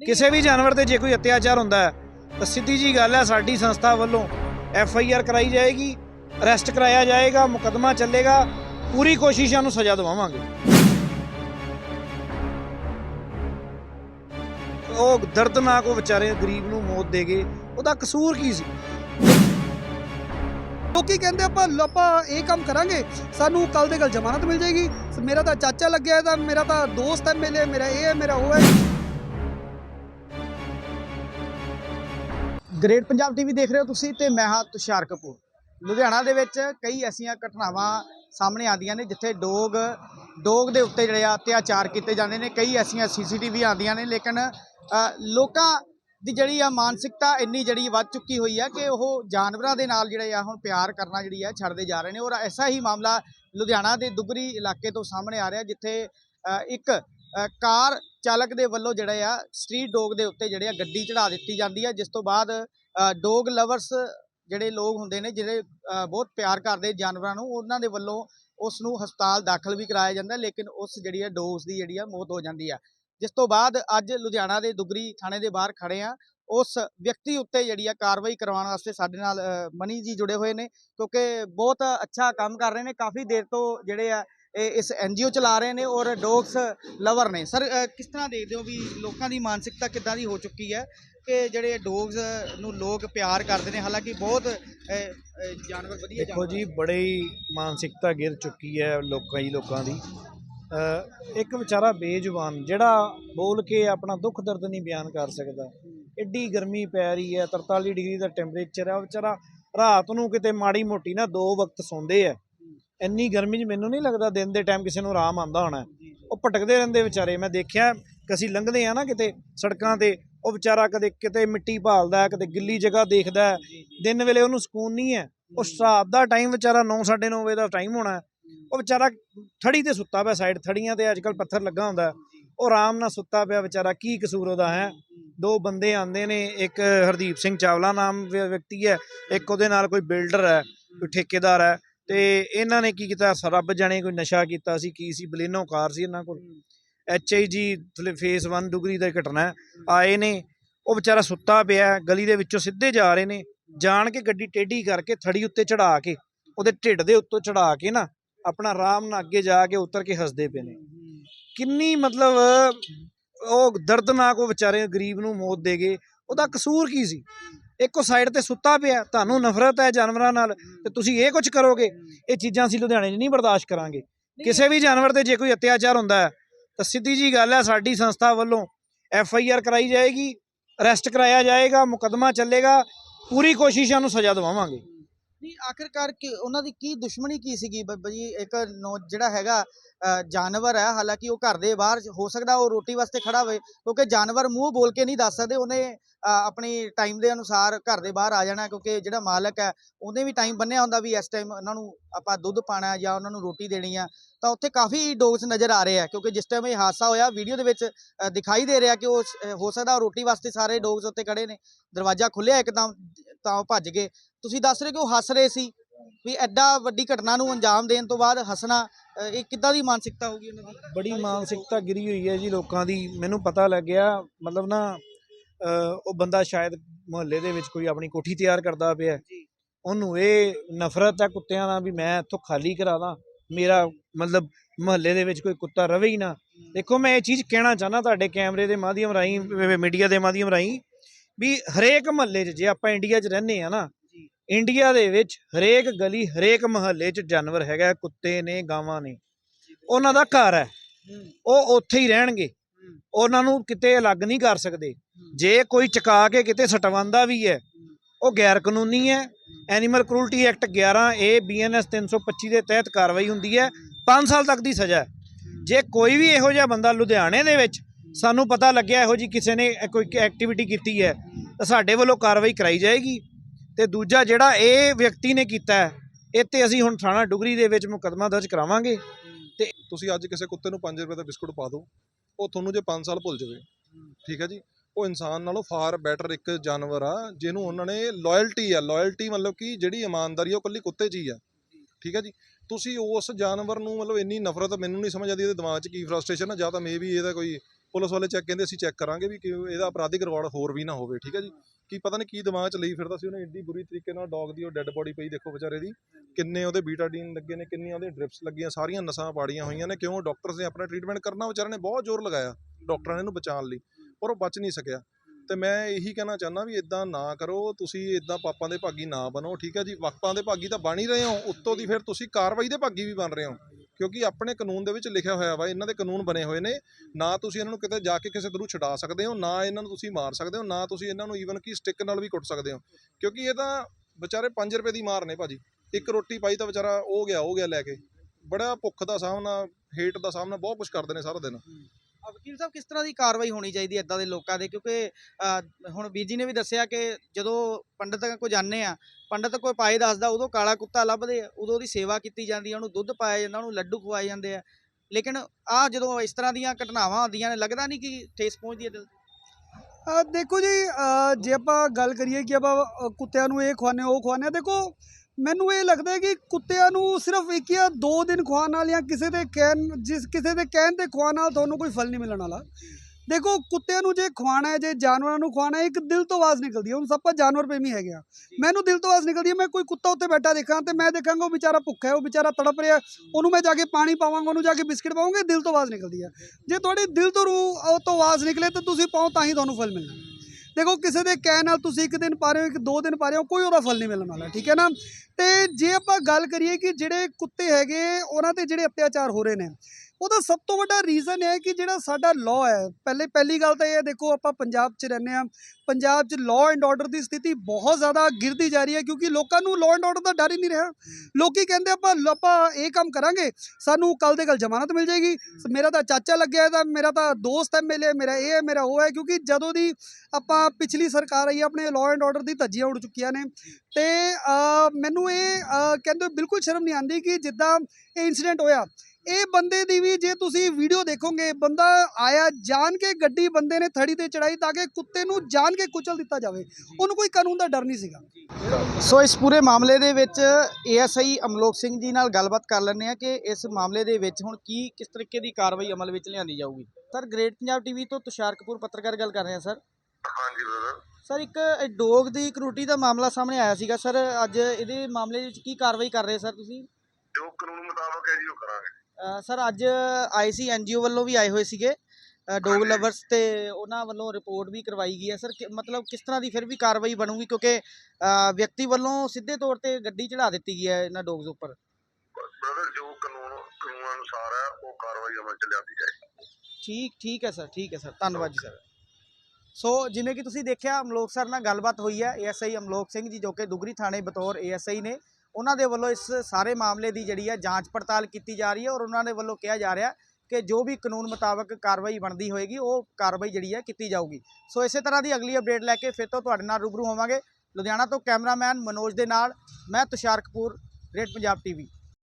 ਕਿਸੇ ਵੀ ਜਾਨਵਰ ਤੇ ਜੇ ਕੋਈ ਅਤਿਆਚਾਰ ਹੁੰਦਾ ਹੈ, ਤਾਂ ਸਿੱਧੀ ਜੀ ਗੱਲ ਹੈ, ਸਾਡੀ ਸੰਸਥਾ ਵੱਲੋਂ ਐਫ ਆਈ ਆਰ ਕਰਾਈ ਜਾਏਗੀ, ਅਰੈਸਟ ਕਰਾਇਆ ਜਾਏਗਾ, ਮੁਕੱਦਮਾ ਚੱਲੇਗਾ, ਪੂਰੀ ਕੋਸ਼ਿਸ਼ਾਂ ਨੂੰ ਸਜ਼ਾ ਦਿਵਾਵਾਂਗੇ। ਉਹ ਦਰਦਨਾਕ, ਉਹ ਵਿਚਾਰੇ ਗਰੀਬ ਨੂੰ ਮੌਤ ਦੇ ਗਏ, ਉਹਦਾ ਕਸੂਰ ਕੀ ਸੀ? ਲੋਕੀ ਕਹਿੰਦੇ ਆਪਾਂ ਆਪਾਂ ਇਹ ਕੰਮ ਕਰਾਂਗੇ, ਸਾਨੂੰ ਕੱਲ ਦੇ ਕੱਲ ਜ਼ਮਾਨਤ ਮਿਲ ਜਾਏਗੀ, ਮੇਰਾ ਤਾਂ ਚਾਚਾ ਲੱਗਿਆ ਤਾਂ ਮੇਰਾ ਤਾਂ ਦੋਸਤ ਹੈ, ਮੇਲੇ, ਮੇਰਾ ਇਹ ਹੈ, ਮੇਰਾ ਉਹ ਹੈ। ਗ੍ਰੇਟ ਪੰਜਾਬ ਟੀਵੀ ਦੇਖ ਰਹੇ ਹੋ ਤੁਸੀਂ ਤੇ ਮੈਂ ਹਾਂ ਤੁਸ਼ਾਰ ਕਪੂਰ। ਲੁਧਿਆਣਾ ਦੇ ਵਿੱਚ ਕਈ ਐਸੀਆਂ ਘਟਨਾਵਾਂ ਸਾਹਮਣੇ ਆਉਂਦੀਆਂ ਨੇ ਜਿੱਥੇ ਡੋਗ ਡੋਗ ਦੇ ਉੱਤੇ ਜਿਹੜੇ ਆ ਅਤਿਆਚਾਰ ਕੀਤੇ ਜਾਂਦੇ ਨੇ, ਕਈ ਐਸੀਆਂ ਸੀਸੀਟੀਵੀ ਆਉਂਦੀਆਂ ਨੇ, ਲੇਕਿਨ ਲੋਕਾਂ ਦੀ ਜਿਹੜੀ ਆ ਮਾਨਸਿਕਤਾ ਇੰਨੀ ਜਿਹੜੀ ਵੱਧ ਚੁੱਕੀ ਹੋਈ ਆ ਕਿ ਉਹ ਜਾਨਵਰਾਂ ਦੇ ਨਾਲ ਜਿਹੜੇ ਆ ਹੁਣ ਪਿਆਰ ਕਰਨਾ ਜਿਹੜੀ ਆ ਛੱਡਦੇ ਜਾ ਰਹੇ ਨੇ ਔਰ ਐਸਾ ਹੀ ਮਾਮਲਾ ਲੁਧਿਆਣਾ ਦੇ ਦੁਗਰੀ ਇਲਾਕੇ ਤੋਂ ਸਾਹਮਣੇ ਆ ਰਿਹਾ ਜਿੱਥੇ ਇੱਕ ਕਾਰ ਚਾਲਕ ਦੇ ਵੱਲੋਂ ਜਿਹੜੇ ਆ ਸਟਰੀਟ ਡੋਗ ਦੇ ਉੱਤੇ ਜਿਹੜੇ ਆ ਗੱਡੀ ਚੜਾ ਦਿੱਤੀ ਜਾਂਦੀ ਹੈ ਜਿਸ ਤੋਂ ਬਾਅਦ ਡੋਗ ਲਵਰਸ ਜਿਹੜੇ ਲੋਕ ਹੁੰਦੇ ਨੇ, ਜਿਹੜੇ ਬਹੁਤ ਪਿਆਰ ਕਰਦੇ ਜਾਨਵਰਾਂ ਨੂੰ, ਉਹਨਾਂ ਦੇ ਵੱਲੋਂ ਉਸ ਨੂੰ ਹਸਪਤਾਲ ਦਾਖਲ ਵੀ ਕਰਾਇਆ ਜਾਂਦਾ, ਲੇਕਿਨ ਉਸ ਜਿਹੜੀ ਆ ਡੋਗਸ ਦੀ ਜਿਹੜੀ ਆ ਮੌਤ ਹੋ ਜਾਂਦੀ ਆ। ਜਿਸ ਤੋਂ ਬਾਅਦ ਅੱਜ ਲੁਧਿਆਣਾ ਦੇ ਦੁਗਰੀ ਥਾਣੇ ਦੇ ਬਾਹਰ ਖੜੇ ਆ, ਉਸ ਵਿਅਕਤੀ ਉੱਤੇ ਜਿਹੜੀ ਆ ਕਾਰਵਾਈ ਕਰਵਾਉਣ ਵਾਸਤੇ ਸਾਡੇ ਨਾਲ ਮਨੀ ਜੀ ਜੁੜੇ ਹੋਏ ਨੇ, ਕਿਉਂਕਿ ਬਹੁਤ ਅੱਛਾ ਕੰਮ ਕਰ ਰਹੇ ਨੇ, ਕਾਫੀ ਦੇਰ ਤੋਂ ਜਿਹੜੇ ਆ ਇਸ ਐਨਜੀਓ ਚਲਾ ਰਹੇ ਨੇ ਔਰ ਡੌਗਸ ਲਵਰ ਨੇ। ਸਰ ਕਿਸ ਤਰ੍ਹਾਂ ਦੇਖਦੇ ਹੋ ਵੀ ਲੋਕਾਂ ਦੀ ਮਾਨਸਿਕਤਾ ਕਿੱਦਾਂ ਦੀ ਹੋ ਚੁੱਕੀ ਹੈ ਕਿ ਜਿਹੜੇ ਡੌਗਸ ਨੂੰ ਲੋਕ ਪਿਆਰ ਕਰਦੇ ਨੇ? ਹਾਲਾਂਕਿ ਬਹੁਤ ਜਾਨਵਰ ਵਧੀਆ ਦੇਖੋ ਜੀ ਬੜੇ ਹੀ ਮਾਨਸਿਕਤਾ ਗਿਰ ਚੁੱਕੀ ਹੈ ਲੋਕਾਂ ਹੀ ਲੋਕਾਂ ਦੀ। ਇੱਕ ਵਿਚਾਰਾ ਬੇਜ਼ੁਬਾਨ ਜਿਹੜਾ ਬੋਲ ਕੇ ਆਪਣਾ ਦੁੱਖ ਦਰਦ ਨਹੀਂ ਬਿਆਨ ਕਰ ਸਕਦਾ। ਐਡੀ ਗਰਮੀ ਪੈ ਰਹੀ ਹੈ 43 ਡਿਗਰੀ ਦਾ ਟੈਂਪਰੇਚਰ ਹੈ। ਵਿਚਾਰਾ ਰਾਤ ਨੂੰ ਕਿਤੇ ਮਾੜੀ ਮੋਟੀ ਨਾ ਦੋ ਵਕਤ ਸੌਂਦੇ ਆ ਇੰਨੀ ਗਰਮੀ 'ਚ ਮੈਨੂੰ ਨਹੀਂ ਲੱਗਦਾ ਦਿਨ ਦੇ ਟਾਈਮ ਕਿਸੇ ਨੂੰ ਆਰਾਮ ਆਂਦਾ ਹੋਣਾ। ਉਹ ਭਟਕਦੇ ਰਹਿੰਦੇ ਵਿਚਾਰੇ। ਮੈਂ ਦੇਖਿਆ ਕਿ ਅਸੀਂ ਲੰਘਦੇ ਆ ਨਾ ਕਿਤੇ ਸੜਕਾਂ ਤੇ ਉਹ ਵਿਚਾਰਾ ਕਦੇ ਕਿਤੇ ਮਿੱਟੀ ਭਾਲਦਾ ਕਦੇ ਗਿੱਲੀ ਜਗ੍ਹਾ ਦੇਖਦਾ। ਦਿਨ ਵੇਲੇ ਉਹਨੂੰ ਸਕੂਨ ਨਹੀਂ ਹੈ। ਉਹ ਰਾਤ ਦਾ ਟਾਈਮ ਵਿਚਾਰਾ 9:30 ਵਜੇ ਦਾ ਟਾਈਮ ਹੋਣਾ। ਉਹ ਵਿਚਾਰਾ ਥੜੀ ਤੇ ਸੁੱਤਾ ਪਿਆ ਸਾਈਡ ਥੜੀਆਂ ਤੇ ਅੱਜਕੱਲ ਪੱਥਰ ਲੱਗਾ ਹੁੰਦਾ। ਉਹ ਆਰਾਮ ਨਾਲ ਸੁੱਤਾ ਪਿਆ ਵਿਚਾਰਾ। ਕੀ ਕਸੂਰ ਉਹਦਾ ਹੈ? ਦੋ ਬੰਦੇ ਆਂਦੇ ਨੇ। ਇੱਕ ਹਰਦੀਪ ਸਿੰਘ ਚਾਵਲਾ ਨਾਮ ਵਿਅਕਤੀ ਹੈ। ਇੱਕ ਉਹਦੇ ਨਾਲ ਕੋਈ ਬਿਲਡਰ ਹੈ ਕੋਈ ਠੇਕੇਦਾਰ ਹੈ। ਤੇ ਇਹਨਾਂ ਨੇ ਕੀ ਕੀਤਾ? ਰੱਬ ਜਾਣੇ ਕੋਈ ਨਸ਼ਾ ਕੀਤਾ ਸੀ ਕੀ ਸੀ? ਬਲੇਨੋ ਕਾਰ ਸੀ ਇਹਨਾਂ ਕੋਲ। ਐਚ ਆਈ ਜੀ ਫੇਸ 1 ਡੁਗਰੀ ਦਾ ਘਟਨਾ। ਆਏ ਨੇ ਉਹ ਵਿਚਾਰਾ ਸੁੱਤਾ ਪਿਆ ਗਲੀ ਦੇ ਵਿੱਚੋਂ ਸਿੱਧੇ ਜਾ ਰਹੇ ਨੇ। ਜਾਣ ਕੇ ਗੱਡੀ ਟੇਢੀ ਕਰਕੇ ਥੜੀ ਉੱਤੇ ਚੜਾ ਕੇ ਉਹਦੇ ਢਿੱਡ ਦੇ ਉੱਤੋਂ ਚੜਾ ਕੇ ਨਾ ਆਪਣਾ ਆਰਾਮ ਨਾਲ ਅੱਗੇ ਜਾ ਕੇ ਉਤਰ ਕੇ ਹੱਸਦੇ ਪਏ ਨੇ। ਕਿੰਨੀ ਮਤਲਬ ਉਹ ਦਰਦਨਾਕ ਉਹ ਵਿਚਾਰੇ ਗਰੀਬ ਨੂੰ ਮੌਤ ਦੇ ਗਏ। ਉਹਦਾ ਕਸੂਰ ਕੀ ਸੀ? ਇੱਕੋ ਸਾਈਡ ਤੇ ਸੁੱਤਾ ਪਿਆ ਤੁਹਾਨੂੰ ਨਫ਼ਰਤ ਹੈ ਜਾਨਵਰਾਂ ਨਾਲ ਤੇ ਤੁਸੀਂ ਇਹ ਕੁਝ ਕਰੋਗੇ? ਇਹ ਚੀਜ਼ਾਂ ਅਸੀਂ ਲੁਧਿਆਣੇ 'ਚ ਨਹੀਂ ਬਰਦਾਸ਼ਤ ਕਰਾਂਗੇ। ਕਿਸੇ ਵੀ ਜਾਨਵਰ ਤੇ ਜੇ ਕੋਈ ਅਤਿਆਚਾਰ ਹੁੰਦਾ ਹੈ ਤਾਂ ਸਿੱਧੀ ਜੀ ਗੱਲ ਹੈ ਸਾਡੀ ਸੰਸਥਾ ਵੱਲੋਂ ਐਫ ਆਈ ਆਰ ਕਰਾਈ ਜਾਏਗੀ ਅਰੈਸਟ ਕਰਾਇਆ ਜਾਏਗਾ ਮੁਕੱਦਮਾ ਚੱਲੇਗਾ ਪੂਰੀ ਕੋਸ਼ਿਸ਼ਾਂ ਨੂੰ ਸਜ਼ਾ ਦਿਵਾਵਾਂਗੇ। ਨਹੀਂ ਆਖਿਰਕਾਰ ਕਿ ਉਹਨਾਂ ਦੀ ਕੀ ਦੁਸ਼ਮਣੀ ਕੀ ਸੀਗੀ? ਬ- ਜੀ ਇੱਕ ਨੌ ਜਿਹੜਾ ਹੈਗਾ ਅ, ਜਾਨਵਰ ਹੈ ਹਾਲਾਂਕਿ ਉਹ ਘਰ ਦੇ ਬਾਹਰ ਹੋ ਸਕਦਾ ਉਹ ਰੋਟੀ ਵਾਸਤੇ ਖੜਾ ਹੋਵੇ ਕਿਉਂਕਿ ਜਾਨਵਰ ਮੂੰਹ ਬੋਲ ਕੇ ਨਹੀਂ ਦੱਸ ਸਕਦੇ ਉਹਨੇ ਅ, ਆਪਣੀ ਟਾਈਮ ਦੇ ਅਨੁਸਾਰ ਘਰ ਦੇ ਬਾਹਰ ਆ ਜਾਣਾ ਕਿਉਂਕਿ ਜਿਹੜਾ ਮਾਲਕ ਹੈ ਉਹਨੇ ਵੀ ਟਾਈਮ ਬੰਨਿਆ ਹੁੰਦਾ ਵੀ ਇਸ ਟਾਈਮ ਉਹਨਾਂ ਨੂੰ ਆਪਾਂ ਦੁੱਧ ਪਾਣਾ ਜਾਂ ਉਹਨਾਂ ਨੂੰ ਰੋਟੀ ਦੇਣੀ ਆ ਤਾਂ ਉੱਥੇ ਕਾਫੀ ਡੋਗਸ ਨਜ਼ਰ ਆ ਰਹੇ ਆ ਕਿਉਂਕਿ ਜਿਸ ਟਾਈਮ ਇਹ ਹਾਦਸਾ ਹੋਇਆ ਵੀਡੀਓ ਦੇ ਵਿੱਚ ਅ, ਦਿਖਾਈ ਦੇ ਰਿਹਾ ਕਿ ਉਹ ਸ- ਅ, ਹੋ ਸਕਦਾ ਉਹ ਰੋਟੀ ਵਾਸਤੇ ਸਾਰੇ ਡੋਗਸ ਉੱਤੇ ਖੜੇ ਨੇ ਦਰਵਾਜ਼ਾ ਖੁੱਲਿਆ ਇੱਕਦਮ ਤਾਂ ਉਹ ਭੱਜ ਗਏ। ਤੁਸੀਂ ਦੱਸ ਰਹੇ ਕਿ ਉਹ ਹੱਸ ਰਹੇ ਸੀ ਵੀ ਐਡਾ ਵੱਡੀ ਘਟਨਾ ਨੂੰ ਅੰਜਾਮ ਦੇਣ ਤੋਂ ਬਾਅਦ ਹੱਸਣਾ ਇਹ ਕਿੱਦਾਂ ਦੀ ਮਾਨਸਿਕਤਾ ਹੋਊਗੀ ਉਹਨਾਂ ਦੀ? ਬੜੀ ਮਾਨਸਿਕਤਾ ਗਿਰੀ ਹੋਈ ਹੈ ਜੀ ਲੋਕਾਂ ਦੀ। ਮੈਨੂੰ ਪਤਾ ਲੱਗਿਆ ਮਤਲਬ ਨਾ ਉਹ ਬੰਦਾ ਸ਼ਾਇਦ ਮੁਹੱਲੇ ਦੇ ਵਿੱਚ ਕੋਈ ਆਪਣੀ ਕੋਠੀ ਤਿਆਰ ਕਰਦਾ ਪਿਆ। ਉਹਨੂੰ ਇਹ ਨਫ਼ਰਤ ਹੈ ਕੁੱਤਿਆਂ ਨਾਲ ਵੀ ਮੈਂ ਇੱਥੋਂ ਖਾਲੀ ਕਰਾ ਦਾਂ। ਮੇਰਾ ਮਤਲਬ ਮੁਹੱਲੇ ਦੇ ਵਿੱਚ ਕੋਈ ਕੁੱਤਾ ਰਵੇ ਹੀ ਨਾ। ਦੇਖੋ ਮੈਂ ਇਹ ਚੀਜ਼ ਕਹਿਣਾ ਚਾਹਨਾ ਤੁਹਾਡੇ ਕੈਮਰੇ ਦੇ ਮਾਧਿਅਮ ਰਾਹੀਂ ਮੀਡੀਆ ਦੇ ਮਾਧਿਅਮ ਰਾਹੀਂ ਵੀ ਹਰੇਕ ਮੁਹੱਲੇ 'ਚ ਜੇ ਆਪਾਂ ਇੰਡੀਆ 'ਚ ਰਹਿੰਦੇ ਆ ਨਾ। ਇੰਡੀਆ ਦੇ ਵਿੱਚ ਹਰੇਕ ਗਲੀ ਹਰੇਕ ਮੁਹੱਲੇ 'ਚ ਜਾਨਵਰ ਹੈਗਾ ਕੁੱਤੇ ਨੇ ਗਾਵਾਂ ਨੇ। ਉਹਨਾਂ ਦਾ ਘਰ ਹੈ। ਉਹ ਉੱਥੇ ਹੀ ਰਹਿਣਗੇ। ਉਹਨਾਂ ਨੂੰ ਕਿਤੇ ਅਲੱਗ ਨਹੀਂ ਕਰ ਸਕਦੇ। ਜੇ ਕੋਈ ਚਕਾ ਕੇ ਕਿਤੇ ਸਟਵਾਉਂਦਾ ਵੀ ਹੈ ਉਹ ਗੈਰ ਕਾਨੂੰਨੀ ਹੈ। Animal cruelty act 11 A BNS 325 ਦੇ ਤਹਿਤ ਕਾਰਵਾਈ ਹੁੰਦੀ ਹੈ। 5 ਸਾਲ ਤੱਕ ਦੀ ਸਜ਼ਾ ਹੈ। ਜੇ ਕੋਈ ਵੀ ਇਹੋ ਜਿਹਾ ਬੰਦਾ ਲੁਧਿਆਣੇ ਦੇ ਵਿੱਚ ਸਾਨੂੰ ਪਤਾ ਲੱਗਿਆ ਇਹੋ ਜੀ ਕਿਸੇ ਨੇ ਕੋਈ ਐਕਟੀਵਿਟੀ ਕੀਤੀ ਹੈ, ਤਾਂ ਸਾਡੇ ਵੱਲੋਂ ਕਾਰਵਾਈ ਕਰਾਈ ਜਾਏਗੀ। ਤੇ ਦੂਜਾ ਜਿਹੜਾ ਇਹ ਵਿਅਕਤੀ ਨੇ ਕੀਤਾ ਇਹ ਤੇ ਅਸੀਂ ਹੁਣ ਥਾਣਾ ਡੁਗਰੀ ਦੇ ਵਿੱਚ ਮੁਕੱਦਮਾ ਦਰਜ ਕਰਾਵਾਂਗੇ। ਤੁਸੀਂ ਅੱਜ ਕਿਸੇ ਕੁੱਤੇ ਨੂੰ 5 ਰੁਪਏ ਦਾ ਬਿਸਕੁਟ ਪਾ ਦਿਓ, ਉਹ ਤੁਹਾਨੂੰ ਜੇ 5 ਸਾਲ ਭੁੱਲ ਜਾਵੇ। ਠੀਕ ਹੈ ਜੀ? ਉਹ ਇਨਸਾਨ ਨਾਲੋਂ ਫਾਰ ਬੈਟਰ ਇੱਕ ਜਾਨਵਰ ਆ, ਜਿਹਨੂੰ ਉਹਨਾਂ ਨੇ ਲਾਇਲਟੀ ਆ। ਲਾਇਲਟੀ ਮਤਲਬ ਕਿ ਜਿਹੜੀ ਇਮਾਨਦਾਰੀ ਆ, ਉਹ ਕੱਲੀ ਕੁੱਤੇ 'ਚ ਹੀ ਆ। ਠੀਕ ਹੈ ਜੀ? ਤੁਸੀਂ ਉਸ ਜਾਨਵਰ ਨੂੰ ਮਤਲਬ ਇੰਨੀ ਨਫ਼ਰਤ ਮੈਨੂੰ ਨਹੀਂ ਸਮਝ ਆਉਂਦੀ, ਇਹਦੇ ਦਿਮਾਗ 'ਚ ਕੀ ਫਰਸਟ੍ਰੇਸ਼ਨ ਆ? ਜਾਂ ਤਾਂ ਮੇ ਵੀ ਇਹਦਾ ਕੋਈ ਪੁਲਿਸ ਵਾਲੇ ਚੈੱਕ ਕਹਿੰਦੇ ਅਸੀਂ ਚੈੱਕ ਕਰਾਂਗੇ ਵੀ ਕਿ ਇਹਦਾ ਅਪਰਾਧਿਕ ਰਿਕਾਰਡ ਹੋਰ ਵੀ ਨਾ ਹੋਵੇ, ਠੀਕ ਹੈ ਜੀ? ਕੀ ਪਤਾ ਨਹੀਂ ਕੀ ਦਿਮਾਗ 'ਚ ਲਈ ਫਿਰਦਾ ਸੀ ਉਹਨੇ, ਏਡੀ ਬੁਰੀ ਤਰੀਕੇ ਨਾਲ ਡੌਗ ਦੀ ਉਹ ਡੈੱਡ ਬੋਡੀ ਪਈ ਦੇਖੋ ਵਿਚਾਰੇ ਦੀ, ਕਿੰਨੇ ਉਹਦੇ ਬੀਟਾਡੀਨ ਲੱਗੇ ਨੇ, ਕਿੰਨੀਆਂ ਉਹਦੇ ਡ੍ਰਿਪਸ ਲੱਗੀਆਂ, ਸਾਰੀਆਂ ਨਸਾਂ ਪਾੜੀਆਂ ਹੋਈਆਂ ਨੇ, ਕਿਉਂ ਡਾਕਟਰਸ ਨੇ ਆਪਣਾ ਟ੍ਰੀਟਮੈਂਟ ਕਰਨਾ, ਵਿਚਾਰੇ ਨੇ ਬਹੁਤ ਜ਼ੋਰ ਲਗਾਇਆ ਡਾਕਟਰਾਂ ਨੇ ਇਹਨੂੰ ਬਚਾਉਣ ਲਈ, ਪਰ ਉਹ ਬਚ ਨਹੀਂ ਸਕਿਆ। ਤੇ ਮੈਂ ਇਹੀ ਕਹਿਣਾ ਚਾਹੁੰਦਾ ਵੀ ਇਦਾਂ ਨਾ ਕਰੋ, ਤੁਸੀਂ ਇਦਾਂ ਪਾਪਾਂ ਦੇ ਭਾਗੀ ਨਾ ਬਣੋ, ਠੀਕ ਹੈ ਜੀ? ਵਕਫਾਂ ਦੇ ਭਾਗੀ ਤਾਂ ਬਣ ਹੀ ਰਹੇ ਹੋ, ਉੱਤੋਂ ਦੀ ਫਿਰ ਤੁਸੀਂ ਕਾਰਵਾਈ ਦੇ ਭਾਗੀ ਵੀ ਬਣ ਰਹੇ ਹੋ। ਕਿਉਂਕਿ ਆਪਣੇ ਕਾਨੂੰਨ ਦੇ ਵਿੱਚ ਲਿਖਿਆ ਹੋਇਆ ਵਾ, ਇਹਨਾਂ ਦੇ ਕਾਨੂੰਨ ਬਣੇ ਹੋਏ ਨੇ। ਨਾ ਤੁਸੀਂ ਇਹਨਾਂ ਨੂੰ ਕਿਤੇ ਜਾ ਕੇ ਕਿਸੇ ਥਰੂ ਛਡਾ ਸਕਦੇ ਹੋ, ਨਾ ਇਹਨਾਂ ਨੂੰ ਤੁਸੀਂ ਮਾਰ ਸਕਦੇ ਹੋ, ਨਾ ਤੁਸੀਂ ਇਹਨਾਂ ਨੂੰ ਈਵਨ ਕਿ ਸਟਿੱਕ ਨਾਲ ਵੀ ਕੁੱਟ ਸਕਦੇ ਹੋ। ਕਿਉਂਕਿ ਇਹ ਤਾਂ ਵਿਚਾਰੇ 5 ਰੁਪਏ ਦੀ ਮਾਰ ਨੇ ਭਾਜੀ। ਇੱਕ ਰੋਟੀ ਪਾਈ ਤਾਂ ਵਿਚਾਰਾ ਉਹ ਗਿਆ ਉਹ ਗਿਆ ਲੈ ਕੇ। ਬੜਾ ਭੁੱਖ ਦਾ ਸਾਹਮਣਾ ਹੇਟ ਦਾ ਸਾਹਮਣਾ, ਬਹੁਤ ਕੁਝ ਕਰਦੇ ਨੇ ਸਾਰਾ ਦਿਨ। ਵਕੀਲ ਸਾਹਿਬ ਕਿਸ ਤਰ੍ਹਾਂ ਦੀ ਕਾਰਵਾਈ ਹੋਣੀ ਚਾਹੀਦੀ ਹੈ ਇਦਾਂ ਦੇ ਲੋਕਾਂ ਦੇ? ਕਿਉਂਕਿ ਅਹ, ਹੁਣ ਵੀਰ ਜੀ ਨੇ ਵੀ ਦੱਸਿਆ ਕਿ ਜਦੋਂ ਪੰਡਤ ਕੋ ਜਾਂਦੇ ਆ ਪੰਡਤ ਕੋਈ ਪਾਏ ਦੱਸਦਾ ਉਦੋਂ ਕਾਲਾ ਕੁੱਤਾ ਲੱਭਦੇ ਆ ਉਦੋਂ ਉਹਦੀ ਸੇਵਾ ਕੀਤੀ ਜਾਂਦੀ ਹੈ ਉਹਨੂੰ ਦੁੱਧ ਪਾਇਆ ਜਾਂਦਾ ਉਹਨੂੰ ਲੱਡੂ ਖਵਾਏ ਜਾਂਦੇ ਆ। ਲੇਕਿਨ ਆ ਜਦੋਂ ਇਸ ਤਰ੍ਹਾਂ ਦੀਆਂ ਘਟਨਾਵਾਂ ਆਉਂਦੀਆਂ ਨੇ ਲੱਗਦਾ ਨਹੀਂ ਕਿ ਠੇਸ ਪਹੁੰਚਦੀ ਹੈ ਦਿਲ ਅ, ਦੇਖੋ ਜੀ ਅ, ਜੇ ਆਪਾਂ ਗੱਲ ਕਰੀਏ ਕਿ ਆਪਾਂ ਅ, ਕੁੱਤਿਆਂ ਨੂੰ ਇਹ ਖਵਾਉਂਦੇ ਉਹ ਖਵਾਉਂਦੇ ਹਾਂ, ਦੇਖੋ ਮੈਨੂੰ ਇਹ ਲੱਗਦਾ ਕਿ ਕੁੱਤਿਆਂ ਨੂੰ ਸਿਰਫ ਇੱਕ ਜਾਂ ਦੋ ਦਿਨ ਖਵਾਉਣ ਨਾਲ ਜਾਂ ਕਿਸੇ ਦੇ ਕਹਿਣ, ਜਿਸ ਕਿਸੇ ਦੇ ਕਹਿਣ ਤੇ ਖਵਾਉਣ ਨਾਲ ਤੁਹਾਨੂੰ ਕੋਈ ਫਲ ਨਹੀਂ ਮਿਲਣ ਵਾਲਾ। ਦੇਖੋ, ਕੁੱਤਿਆਂ ਨੂੰ ਜੇ ਖਵਾਉਣਾ ਹੈ, ਜੇ ਜਾਨਵਰਾਂ ਨੂੰ ਖਵਾਉਣਾ ਹੈ, ਇੱਕ ਦਿਲ ਤੋਂ ਆਵਾਜ਼ ਨਿਕਲਦੀ ਹੈ। ਹੁਣ ਸਭ ਆਪਾਂ ਜਾਨਵਰ ਪ੍ਰੇਮੀ ਹੈਗੇ ਆ। ਮੈਨੂੰ ਦਿਲ ਤੋਂ ਆਵਾਜ਼ ਨਿਕਲਦੀ ਹੈ, ਮੈਂ ਕੋਈ ਕੁੱਤਾ ਉੱਤੇ ਬੈਠਾ ਦੇਖਾਂ ਤੇ ਮੈਂ ਦੇਖਾਂਗਾ ਉਹ ਵਿਚਾਰਾ ਭੁੱਖਾ ਹੈ, ਉਹ ਵਿਚਾਰਾ ਤੜਪ ਰਿਹਾ, ਉਹਨੂੰ ਮੈਂ ਜਾ ਕੇ ਪਾਣੀ ਪਾਵਾਂਗਾ, ਉਹਨੂੰ ਜਾ ਕੇ ਬਿਸਕਿਟ ਪਾਵਾਂਗਾ ਦਿਲ ਤੋਂ ਆਵਾਜ਼ ਨਿਕਲਦੀ ਹੈ। ਜੇ ਤੁਹਾਡੇ ਦਿਲ ਤੋਂ ਰੂਹ ਉਹ ਤੋਂ ਆਵਾਜ਼ ਨਿਕਲੇ ਤਾਂ ਤੁਸੀਂ ਪਾਓ, ਤਾਂ ਹੀ ਤੁਹਾਨੂੰ ਫਲ ਮਿਲਣਾ। ਦੇਖੋ, ਕਿਸੇ ਦੇ ਕਹਿਣ ਨਾਲ ਤੁਸੀਂ ਇੱਕ ਦਿਨ ਪਾ ਰਹੇ ਹੋ, ਇੱਕ ਦੋ ਦਿਨ ਪਾ ਰਹੇ ਹੋ, ਕੋਈ ਉਹਦਾ ਫਲ ਨਹੀਂ ਮਿਲਣ ਵਾਲਾ, ਠੀਕ ਹੈ ਨਾ? ਤੇ ਜੇ ਆਪਾਂ ਗੱਲ ਕਰੀਏ ਕਿ ਜਿਹੜੇ ਕੁੱਤੇ ਹੈਗੇ, ਉਹਨਾਂ ਤੇ ਜਿਹੜੇ ਅਤਿਆਚਾਰ ਹੋ ਰਹੇ ਨੇ ਉਹਦਾ ਸਭ ਤੋਂ ਵੱਡਾ ਰੀਜ਼ਨ ਹੈ ਕਿ ਜਿਹੜਾ ਸਾਡਾ ਲਾਅ ਹੈ, ਪਹਿਲੇ ਪਹਿਲੀ ਗੱਲ ਤਾਂ ਇਹ ਹੈ, ਦੇਖੋ ਆਪਾਂ ਪੰਜਾਬ 'ਚ ਰਹਿੰਦੇ ਆ ਪੰਜਾਬ 'ਚ ਲਾਅ ਐਂਡ ਆਰਡਰ ਦੀ ਸਥਿਤੀ ਬਹੁਤ ਜ਼ਿਆਦਾ ਗਿਰਦੀ ਜਾ ਰਹੀ ਹੈ ਕਿਉਂਕਿ ਲੋਕਾਂ ਨੂੰ ਲਾਅ ਐਂਡ ਆਰਡਰ ਦਾ ਡਰ ਹੀ ਨਹੀਂ ਰਿਹਾ। ਲੋਕੀ ਕਹਿੰਦੇ ਆਪਾਂ ਆਪਾਂ ਇਹ ਕੰਮ ਕਰਾਂਗੇ, ਸਾਨੂੰ ਕੱਲ ਦੇ ਕੱਲ ਜ਼ਮਾਨਤ ਮਿਲ ਜਾਏਗੀ। ਮੇਰਾ ਤਾਂ ਚਾਚਾ ਲੱਗਿਆ ਤਾਂ ਮੇਰਾ ਤਾਂ ਦੋਸਤ ਐਮਐਲਏ ਮੇਰਾ ਇਹ ਹੈ, ਮੇਰਾ ਉਹ ਹੈ, ਕਿਉਂਕਿ ਜਦੋਂ ਦੀ ਆਪਾਂ ਪਿਛਲੀ ਸਰਕਾਰ ਆਈ, ਆਪਣੇ ਲਾਅ ਐਂਡ ਆਰਡਰ ਦੀ ਧੱਜੀਆਂ ਉੱਡ ਚੁੱਕੀਆਂ ਨੇ। ਤੇ ਮੈਨੂੰ ਇਹ ਕਹਿੰਦੇ ਬਿਲਕੁਲ ਸ਼ਰਮ ਨਹੀਂ ਆਉਂਦੀ ਕਿ ਜਿੱਦਾਂ ਇਹ ਇਨਸੀਡੈਂਟ ਹੋਇਆ ਇਹ ਬੰਦੇ ਦੀ ਵੀ ਜੇ ਤੁਸੀਂ ਵੀਡੀਓ ਦੇਖੋਗੇ ਬੰਦਾ ਆਇਆ ਜਾਣ ਕੇ ਗੱਡੀ ਬੰਦੇ ਨੇ ਥੜੀ ਤੇ ਚੜਾਈ ਤਾਂ ਕਿ ਕੁੱਤੇ ਨੂੰ ਜਾਣ ਕੇ ਕੁਚਲ ਦਿੱਤਾ ਜਾਵੇ। ਉਹਨੂੰ ਕੋਈ ਕਾਨੂੰਨ ਦਾ ਡਰ ਨਹੀਂ ਸੀਗਾ। ਸੋ ਇਸ ਪੂਰੇ ਮਾਮਲੇ ਦੇ ਵਿੱਚ ਏਐਸਆਈ ਅਮਲੋਕ ਸਿੰਘ ਜੀ ਨਾਲ ਗੱਲਬਾਤ ਕਰ ਲੈਂਦੇ ਆ ਕਿ ਇਸ ਮਾਮਲੇ ਦੇ ਵਿੱਚ ਹੁਣ ਕੀ ਕਿਸ ਤਰੀਕੇ ਦੀ ਕਾਰਵਾਈ ਅਮਲ ਵਿੱਚ ਲਿਆਂਦੀ ਜਾਊਗੀ। ਸਰ ਗ੍ਰੇਟ ਪੰਜਾਬ ਟੀਵੀ ਤੋਂ ਤੁਸ਼ਾਰ ਕਪੂਰ ਪੱਤਰਕਾਰ ਗੱਲ ਕਰ ਰਹੇ ਹਾਂ ਸਰ। ਹਾਂਜੀ ਬ੍ਰਦਰ ਸਰ ਇੱਕ ਡੋਗ ਦੀ ਕਰੂਟੀ ਦਾ ਮਾਮਲਾ ਸਾਹਮਣੇ ਆਇਆ ਸੀਗਾ। ਸਰ ਅੱਜ ਇਹਦੇ ਮਾਮਲੇ ਵਿੱਚ ਕੀ ਕਾਰਵਾਈ ਕਰ ਰਹੇ ਸਰ ਤੁਸੀਂ? ਜੋ ਕਾਨੂੰਨ ਮੁਤਾਬਕ ਹੈ ਜੀ ਉਹ ਕਰਾਂਗੇ। ਸਰ ਅੱਜ ਆਈਸੀ ਐਨਜੀਓ ਵੱਲੋਂ ਵੀ ਆਏ ਹੋਏ ਸੀਗੇ। ਡੋਗ ਲਵਰਸ ਤੇ ਉਹਨਾਂ ਵੱਲੋਂ ਰਿਪੋਰਟ ਵੀ ਕਰਵਾਈ ਗਈ ਹੈ। ਸਰ ਮਤਲਬ ਕਿਸ ਤਰ੍ਹਾਂ ਦੀ ਫਿਰ ਵੀ ਕਾਰਵਾਈ ਬਣੂਗੀ? ਕਿਉਂਕਿ ਵਿਅਕਤੀ ਵੱਲੋਂ ਸਿੱਧੇ ਤੌਰ ਤੇ ਗੱਡੀ ਚੜਾ ਦਿੱਤੀ ਗਈ ਹੈ ਇਹਨਾਂ ਡੋਗਸ ਉੱਪਰ। ਬ੍ਰਦਰ ਜੋ ਕਾਨੂੰਨ ਕਾਨੂੰਨ ਅਨੁਸਾਰ ਹੈ ਉਹ ਕਾਰਵਾਈ ਅਮਲ ਚ ਲਿਆਂਦੀ ਜਾਏਗੀ। ਠੀਕ ਠੀਕ ਹੈ ਸਰ ਠੀਕ ਹੈ ਸਰ। ਧੰਨਵਾਦ ਜੀ ਸਰ। ਸੋ ਜਿਵੇਂ ਕਿ ਤੁਸੀਂ ਦੇਖਿਆ ਅਮਲੋਕ ਸਰ ਨਾਲ ਗੱਲਬਾਤ ਹੋਈ ਹੈ। ਏਐਸਆਈ ਅਮਲੋਕ ਸਿੰਘ ਜੀ ਜੋ ਕਿ ਦੁਗਰੀ ਥਾਣੇ ਬਤੌਰ ਏਐਸਆਈ ਨੇ। ਉਹਨਾਂ ਦੇ ਵੱਲੋਂ ਇਸ ਸਾਰੇ ਮਾਮਲੇ ਦੀ ਜਿਹੜੀ ਹੈ ਜਾਂਚ ਪੜਤਾਲ ਕੀਤੀ ਜਾ ਰਹੀ ਹੈ ਔਰ ਉਹਨਾਂ ਦੇ ਵੱਲੋਂ ਕਿਹਾ ਜਾ ਰਿਹਾ ਕਿ ਜੋ ਵੀ ਕਾਨੂੰਨ ਮੁਤਾਬਕ ਕਾਰਵਾਈ ਬਣਦੀ ਹੋਏਗੀ, ਉਹ ਕਾਰਵਾਈ ਜਿਹੜੀ ਹੈ ਕੀਤੀ ਜਾਊਗੀ। ਸੋ ਇਸੇ ਤਰ੍ਹਾਂ ਦੀ ਅਗਲੀ ਅਪਡੇਟ ਲੈ ਕੇ ਫਿਰ ਤੋਂ ਤੁਹਾਡੇ ਨਾਲ ਰੂਬਰੂ ਹੋਵਾਂਗੇ। ਲੁਧਿਆਣਾ ਤੋਂ ਕੈਮਰਾਮੈਨ ਮਨੋਜ ਦੇ ਨਾਲ, ਮੈਂ ਤੁਸ਼ਾਰ ਕਪੂਰ ਰੇਡ ਪੰਜਾਬ ਟੀਵੀ।